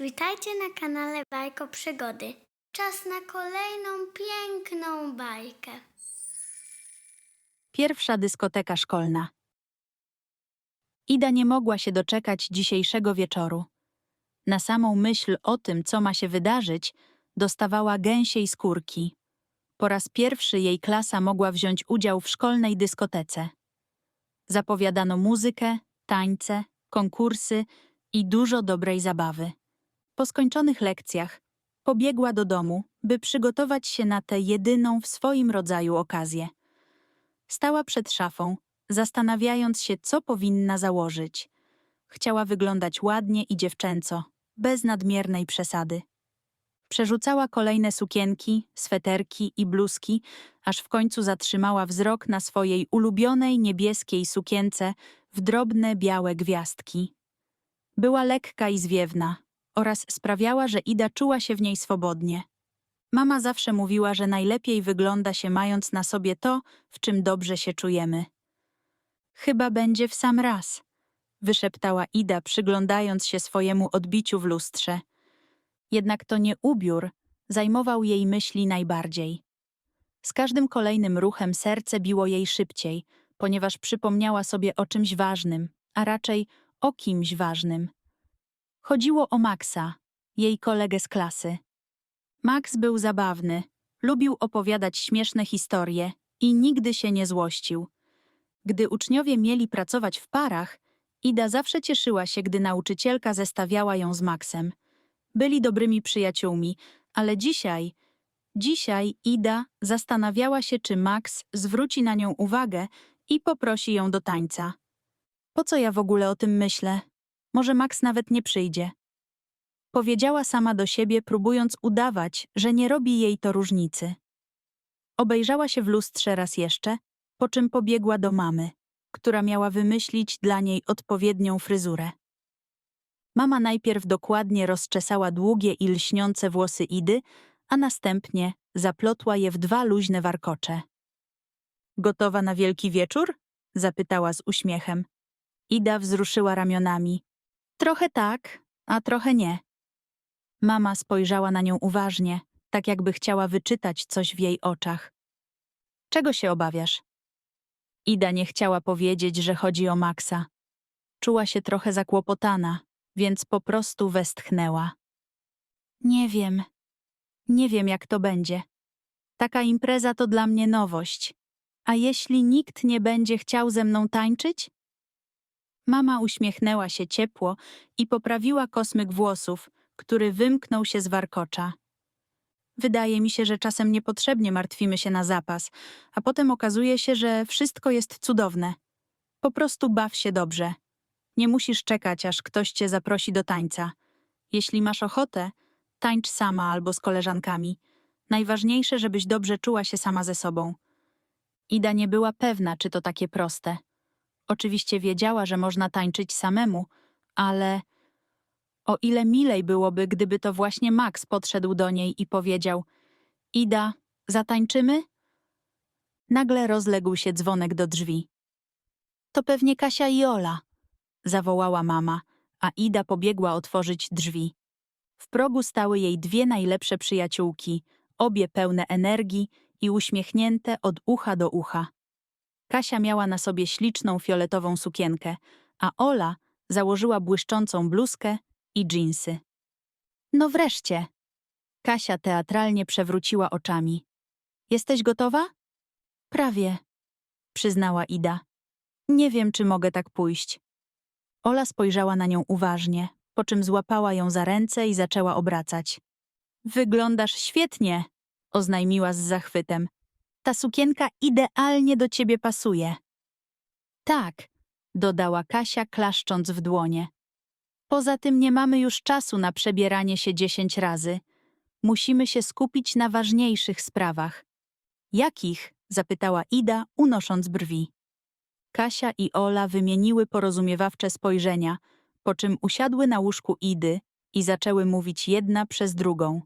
Witajcie na kanale Bajko Przygody. Czas na kolejną piękną bajkę. Pierwsza dyskoteka szkolna. Ida nie mogła się doczekać dzisiejszego wieczoru. Na samą myśl o tym, co ma się wydarzyć, dostawała gęsiej skórki. Po raz pierwszy jej klasa mogła wziąć udział w szkolnej dyskotece. Zapowiadano muzykę, tańce, konkursy i dużo dobrej zabawy. Po skończonych lekcjach pobiegła do domu, by przygotować się na tę jedyną w swoim rodzaju okazję. Stała przed szafą, zastanawiając się, co powinna założyć. Chciała wyglądać ładnie i dziewczęco, bez nadmiernej przesady. Przerzucała kolejne sukienki, sweterki i bluzki, aż w końcu zatrzymała wzrok na swojej ulubionej niebieskiej sukience w drobne białe gwiazdki. Była lekka i zwiewna oraz sprawiała, że Ida czuła się w niej swobodnie. Mama zawsze mówiła, że najlepiej wygląda się mając na sobie to, w czym dobrze się czujemy. Chyba będzie w sam raz, wyszeptała Ida, przyglądając się swojemu odbiciu w lustrze. Jednak to nie ubiór zajmował jej myśli najbardziej. Z każdym kolejnym ruchem serce biło jej szybciej, ponieważ przypomniała sobie o czymś ważnym, a raczej o kimś ważnym. Chodziło o Maxa, jej kolegę z klasy. Max był zabawny, lubił opowiadać śmieszne historie i nigdy się nie złościł. Gdy uczniowie mieli pracować w parach, Ida zawsze cieszyła się, gdy nauczycielka zestawiała ją z Maxem. Byli dobrymi przyjaciółmi, ale dzisiaj, dzisiaj Ida zastanawiała się, czy Max zwróci na nią uwagę i poprosi ją do tańca. Po co ja w ogóle o tym myślę? Może Max nawet nie przyjdzie. Powiedziała sama do siebie, próbując udawać, że nie robi jej to różnicy. Obejrzała się w lustrze raz jeszcze, po czym pobiegła do mamy, która miała wymyślić dla niej odpowiednią fryzurę. Mama najpierw dokładnie rozczesała długie i lśniące włosy Idy, a następnie zaplotła je w dwa luźne warkocze. Gotowa na wielki wieczór? zapytała z uśmiechem. Ida wzruszyła ramionami. Trochę tak, a trochę nie. Mama spojrzała na nią uważnie, tak jakby chciała wyczytać coś w jej oczach. Czego się obawiasz? Ida nie chciała powiedzieć, że chodzi o Maxa. Czuła się trochę zakłopotana, więc po prostu westchnęła. Nie wiem. Nie wiem, jak to będzie. Taka impreza to dla mnie nowość. A jeśli nikt nie będzie chciał ze mną tańczyć? Mama uśmiechnęła się ciepło i poprawiła kosmyk włosów, który wymknął się z warkocza. Wydaje mi się, że czasem niepotrzebnie martwimy się na zapas, a potem okazuje się, że wszystko jest cudowne. Po prostu baw się dobrze. Nie musisz czekać, aż ktoś cię zaprosi do tańca. Jeśli masz ochotę, tańcz sama albo z koleżankami. Najważniejsze, żebyś dobrze czuła się sama ze sobą. Ida nie była pewna, czy to takie proste. Oczywiście wiedziała, że można tańczyć samemu, ale o ile milej byłoby, gdyby to właśnie Max podszedł do niej i powiedział: Ida, zatańczymy? Nagle rozległ się dzwonek do drzwi. To pewnie Kasia i Ola, zawołała mama, a Ida pobiegła otworzyć drzwi. W progu stały jej dwie najlepsze przyjaciółki, obie pełne energii i uśmiechnięte od ucha do ucha. Kasia miała na sobie śliczną fioletową sukienkę, a Ola założyła błyszczącą bluzkę i dżinsy. No wreszcie! Kasia teatralnie przewróciła oczami. Jesteś gotowa? Prawie, przyznała Ida. Nie wiem, czy mogę tak pójść. Ola spojrzała na nią uważnie, po czym złapała ją za ręce i zaczęła obracać. Wyglądasz świetnie, oznajmiła z zachwytem. Ta sukienka idealnie do ciebie pasuje. Tak, dodała Kasia, klaszcząc w dłonie. Poza tym nie mamy już czasu na przebieranie się dziesięć razy. Musimy się skupić na ważniejszych sprawach. Jakich? zapytała Ida, unosząc brwi. Kasia i Ola wymieniły porozumiewawcze spojrzenia, po czym usiadły na łóżku Idy i zaczęły mówić jedna przez drugą.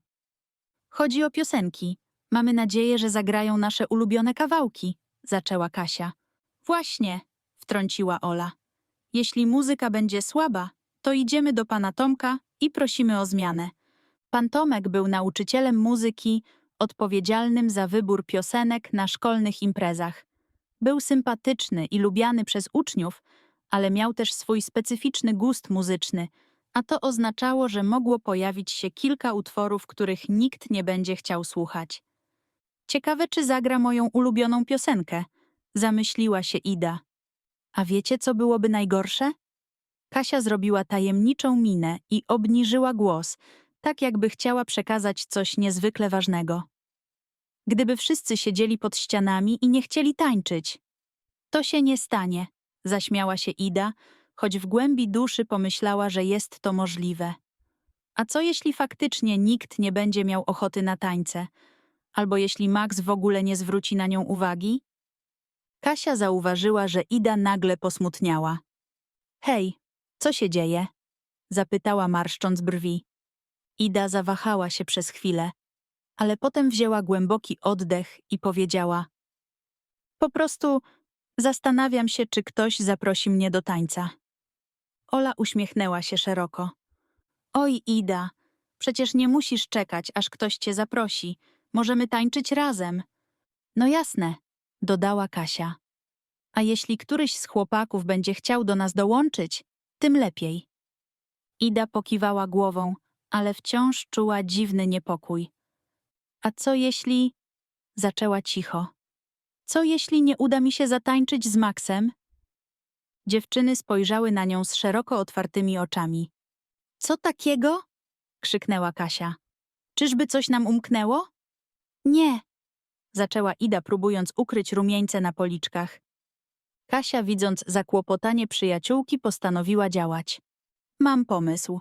Chodzi o piosenki. Mamy nadzieję, że zagrają nasze ulubione kawałki, zaczęła Kasia. Właśnie, wtrąciła Ola. Jeśli muzyka będzie słaba, to idziemy do pana Tomka i prosimy o zmianę. Pan Tomek był nauczycielem muzyki, odpowiedzialnym za wybór piosenek na szkolnych imprezach. Był sympatyczny i lubiany przez uczniów, ale miał też swój specyficzny gust muzyczny, a to oznaczało, że mogło pojawić się kilka utworów, których nikt nie będzie chciał słuchać. Ciekawe, czy zagra moją ulubioną piosenkę, zamyśliła się Ida. A wiecie, co byłoby najgorsze? Kasia zrobiła tajemniczą minę i obniżyła głos, tak jakby chciała przekazać coś niezwykle ważnego. Gdyby wszyscy siedzieli pod ścianami i nie chcieli tańczyć. To się nie stanie, zaśmiała się Ida, choć w głębi duszy pomyślała, że jest to możliwe. A co jeśli faktycznie nikt nie będzie miał ochoty na tańce? Albo jeśli Max w ogóle nie zwróci na nią uwagi? Kasia zauważyła, że Ida nagle posmutniała. Hej, co się dzieje? Zapytała marszcząc brwi. Ida zawahała się przez chwilę, ale potem wzięła głęboki oddech i powiedziała: Po prostu zastanawiam się, czy ktoś zaprosi mnie do tańca. Ola uśmiechnęła się szeroko. Oj, Ida, przecież nie musisz czekać, aż ktoś cię zaprosi. Możemy tańczyć razem. No jasne, dodała Kasia. A jeśli któryś z chłopaków będzie chciał do nas dołączyć, tym lepiej. Ida pokiwała głową, ale wciąż czuła dziwny niepokój. A co jeśli. zaczęła cicho. Co jeśli nie uda mi się zatańczyć z Maxem? Dziewczyny spojrzały na nią z szeroko otwartymi oczami. Co takiego? krzyknęła Kasia. Czyżby coś nam umknęło? Nie, zaczęła Ida, próbując ukryć rumieńce na policzkach. Kasia, widząc zakłopotanie przyjaciółki, postanowiła działać. Mam pomysł.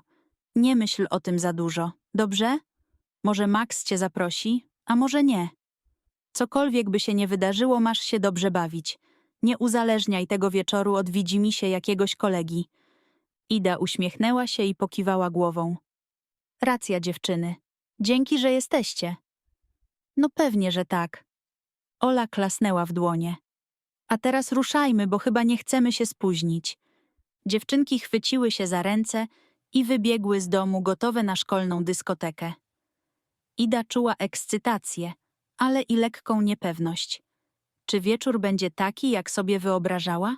Nie myśl o tym za dużo, dobrze? Może Max cię zaprosi, a może nie. Cokolwiek by się nie wydarzyło, masz się dobrze bawić. Nie uzależniaj tego wieczoru od widzimisię jakiegoś kolegi. Ida uśmiechnęła się i pokiwała głową. Racja, dziewczyny. Dzięki, że jesteście. No pewnie, że tak. Ola klasnęła w dłonie. A teraz ruszajmy, bo chyba nie chcemy się spóźnić. Dziewczynki chwyciły się za ręce i wybiegły z domu gotowe na szkolną dyskotekę. Ida czuła ekscytację, ale i lekką niepewność. Czy wieczór będzie taki, jak sobie wyobrażała?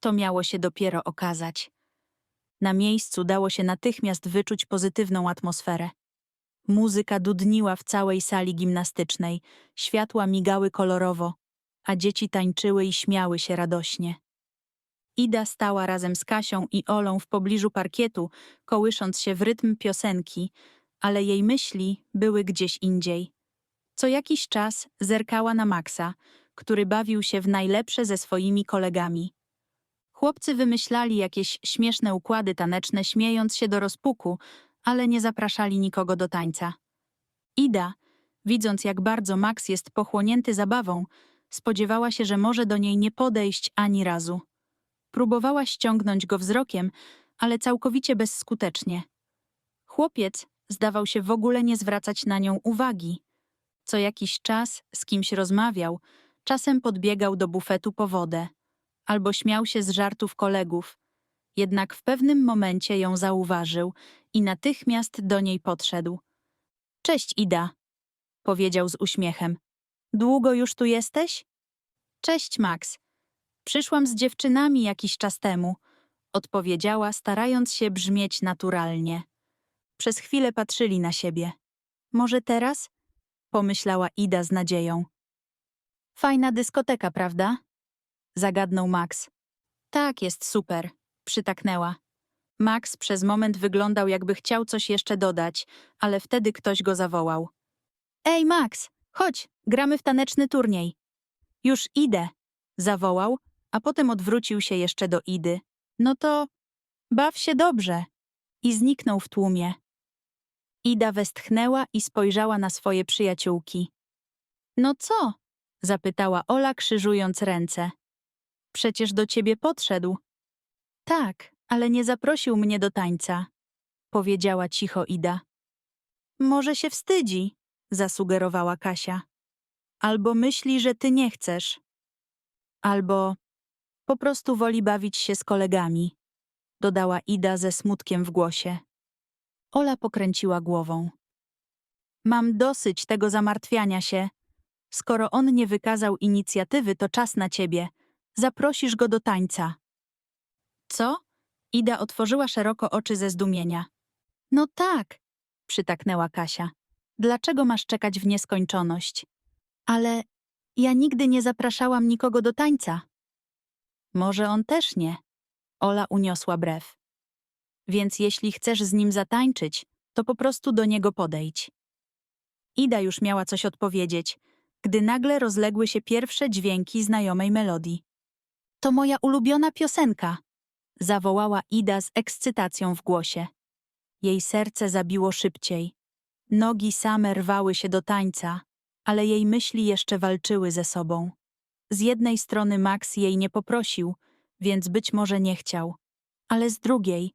To miało się dopiero okazać. Na miejscu dało się natychmiast wyczuć pozytywną atmosferę. Muzyka dudniła w całej sali gimnastycznej, światła migały kolorowo, a dzieci tańczyły i śmiały się radośnie. Ida stała razem z Kasią i Olą w pobliżu parkietu, kołysząc się w rytm piosenki, ale jej myśli były gdzieś indziej. Co jakiś czas zerkała na Maxa, który bawił się w najlepsze ze swoimi kolegami. Chłopcy wymyślali jakieś śmieszne układy taneczne, śmiejąc się do rozpuku, ale nie zapraszali nikogo do tańca. Ida, widząc jak bardzo Max jest pochłonięty zabawą, spodziewała się, że może do niej nie podejść ani razu. Próbowała ściągnąć go wzrokiem, ale całkowicie bezskutecznie. Chłopiec zdawał się w ogóle nie zwracać na nią uwagi. Co jakiś czas z kimś rozmawiał, czasem podbiegał do bufetu po wodę, albo śmiał się z żartów kolegów. Jednak w pewnym momencie ją zauważył i natychmiast do niej podszedł. Cześć, Ida, powiedział z uśmiechem. Długo już tu jesteś? Cześć, Max. Przyszłam z dziewczynami jakiś czas temu, odpowiedziała, starając się brzmieć naturalnie. Przez chwilę patrzyli na siebie. Może teraz? pomyślała Ida z nadzieją. Fajna dyskoteka, prawda? Zagadnął Max. Tak, jest super, przytaknęła. Max przez moment wyglądał, jakby chciał coś jeszcze dodać, ale wtedy ktoś go zawołał. Ej, Max, chodź, gramy w taneczny turniej. Już idę, zawołał, a potem odwrócił się jeszcze do Idy. No to baw się dobrze. I zniknął w tłumie. Ida westchnęła i spojrzała na swoje przyjaciółki. No co? zapytała Ola, krzyżując ręce. Przecież do ciebie podszedł. Tak, ale nie zaprosił mnie do tańca, powiedziała cicho Ida. Może się wstydzi, zasugerowała Kasia. Albo myśli, że ty nie chcesz. Albo po prostu woli bawić się z kolegami, dodała Ida ze smutkiem w głosie. Ola pokręciła głową. Mam dosyć tego zamartwiania się. Skoro on nie wykazał inicjatywy, to czas na ciebie. Zaprosisz go do tańca. Co? Ida otworzyła szeroko oczy ze zdumienia. No tak, przytaknęła Kasia. Dlaczego masz czekać w nieskończoność? Ale ja nigdy nie zapraszałam nikogo do tańca. Może on też nie. Ola uniosła brew. Więc jeśli chcesz z nim zatańczyć, to po prostu do niego podejdź. Ida już miała coś odpowiedzieć, gdy nagle rozległy się pierwsze dźwięki znajomej melodii. To moja ulubiona piosenka, zawołała Ida z ekscytacją w głosie. Jej serce zabiło szybciej. Nogi same rwały się do tańca, ale jej myśli jeszcze walczyły ze sobą. Z jednej strony Max jej nie poprosił, więc być może nie chciał, ale z drugiej,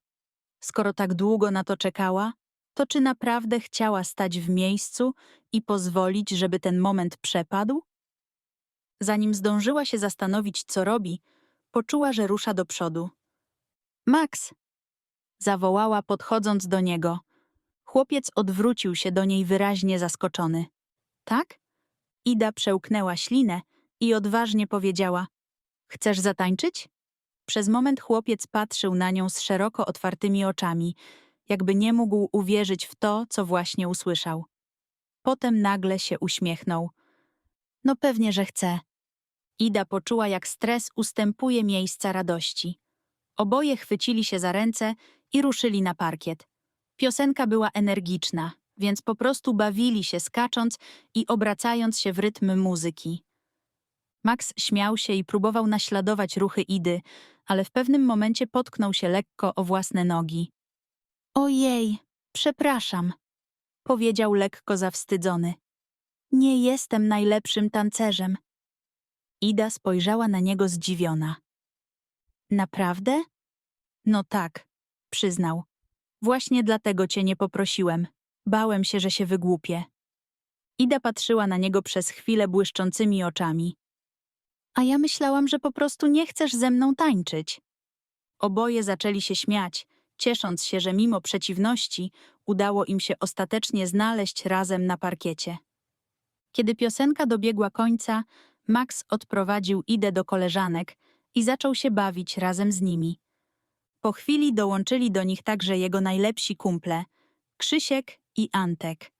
skoro tak długo na to czekała, to czy naprawdę chciała stać w miejscu i pozwolić, żeby ten moment przepadł? Zanim zdążyła się zastanowić, co robi, poczuła, że rusza do przodu. Max! zawołała, podchodząc do niego. Chłopiec odwrócił się do niej wyraźnie zaskoczony. Tak? Ida przełknęła ślinę i odważnie powiedziała: Chcesz zatańczyć? Przez moment chłopiec patrzył na nią z szeroko otwartymi oczami, jakby nie mógł uwierzyć w to, co właśnie usłyszał. Potem nagle się uśmiechnął. No pewnie, że chcę. Ida poczuła, jak stres ustępuje miejsca radości. Oboje chwycili się za ręce i ruszyli na parkiet. Piosenka była energiczna, więc po prostu bawili się skacząc i obracając się w rytm muzyki. Max śmiał się i próbował naśladować ruchy Idy, ale w pewnym momencie potknął się lekko o własne nogi. Ojej, przepraszam, powiedział lekko zawstydzony. Nie jestem najlepszym tancerzem. Ida spojrzała na niego zdziwiona. Naprawdę? No tak, przyznał. Właśnie dlatego cię nie poprosiłem. Bałem się, że się wygłupię. Ida patrzyła na niego przez chwilę błyszczącymi oczami. A ja myślałam, że po prostu nie chcesz ze mną tańczyć. Oboje zaczęli się śmiać, ciesząc się, że mimo przeciwności udało im się ostatecznie znaleźć razem na parkiecie. Kiedy piosenka dobiegła końca, Max odprowadził Idę do koleżanek i zaczął się bawić razem z nimi. Po chwili dołączyli do nich także jego najlepsi kumple, Krzysiek i Antek.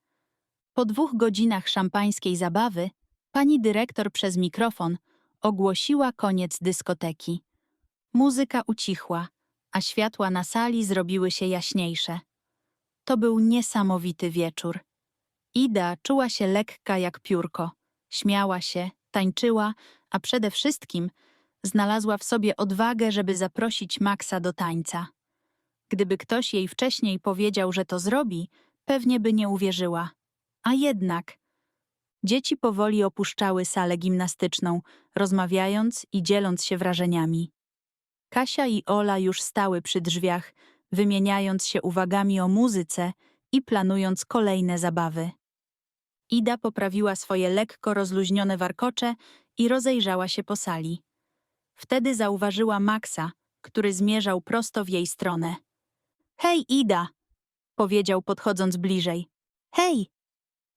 Po dwóch godzinach szampańskiej zabawy, pani dyrektor przez mikrofon ogłosiła koniec dyskoteki. Muzyka ucichła, a światła na sali zrobiły się jaśniejsze. To był niesamowity wieczór. Ida czuła się lekka jak piórko. Śmiała się, tańczyła, a przede wszystkim znalazła w sobie odwagę, żeby zaprosić Maxa do tańca. Gdyby ktoś jej wcześniej powiedział, że to zrobi, pewnie by nie uwierzyła. A jednak. Dzieci powoli opuszczały salę gimnastyczną, rozmawiając i dzieląc się wrażeniami. Kasia i Ola już stały przy drzwiach, wymieniając się uwagami o muzyce i planując kolejne zabawy. Ida poprawiła swoje lekko rozluźnione warkocze i rozejrzała się po sali. Wtedy zauważyła Maxa, który zmierzał prosto w jej stronę. Hej, Ida! powiedział podchodząc bliżej. Hej!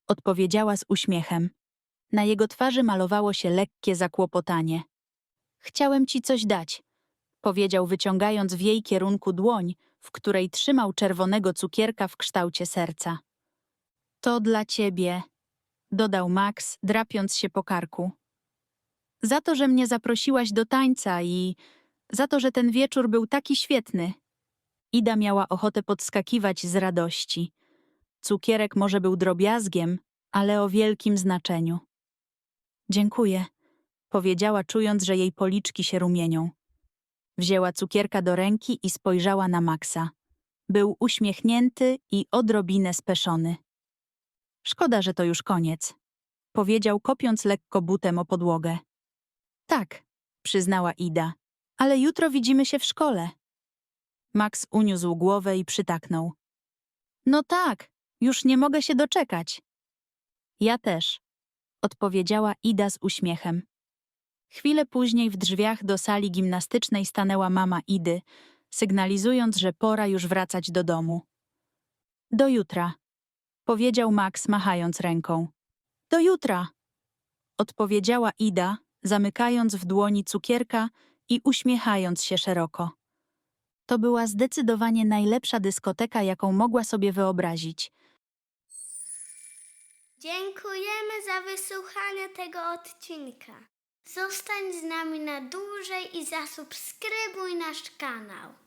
odpowiedziała z uśmiechem. Na jego twarzy malowało się lekkie zakłopotanie. Chciałem ci coś dać, powiedział wyciągając w jej kierunku dłoń, w której trzymał czerwonego cukierka w kształcie serca. To dla ciebie, dodał Max, drapiąc się po karku. Za to, że mnie zaprosiłaś do tańca i za to, że ten wieczór był taki świetny. Ida miała ochotę podskakiwać z radości. Cukierek może był drobiazgiem, ale o wielkim znaczeniu. Dziękuję, powiedziała, czując, że jej policzki się rumienią. Wzięła cukierka do ręki i spojrzała na Maxa. Był uśmiechnięty i odrobinę speszony. Szkoda, że to już koniec, powiedział, kopiąc lekko butem o podłogę. Tak, przyznała Ida, ale jutro widzimy się w szkole. Max uniósł głowę i przytaknął. No tak, już nie mogę się doczekać. Ja też, odpowiedziała Ida z uśmiechem. Chwilę później w drzwiach do sali gimnastycznej stanęła mama Idy, sygnalizując, że pora już wracać do domu. Do jutra, powiedział Max, machając ręką. Do jutra, odpowiedziała Ida, zamykając w dłoni cukierka i uśmiechając się szeroko. To była zdecydowanie najlepsza dyskoteka, jaką mogła sobie wyobrazić. Dziękujemy za wysłuchanie tego odcinka. Zostań z nami na dłużej i zasubskrybuj nasz kanał.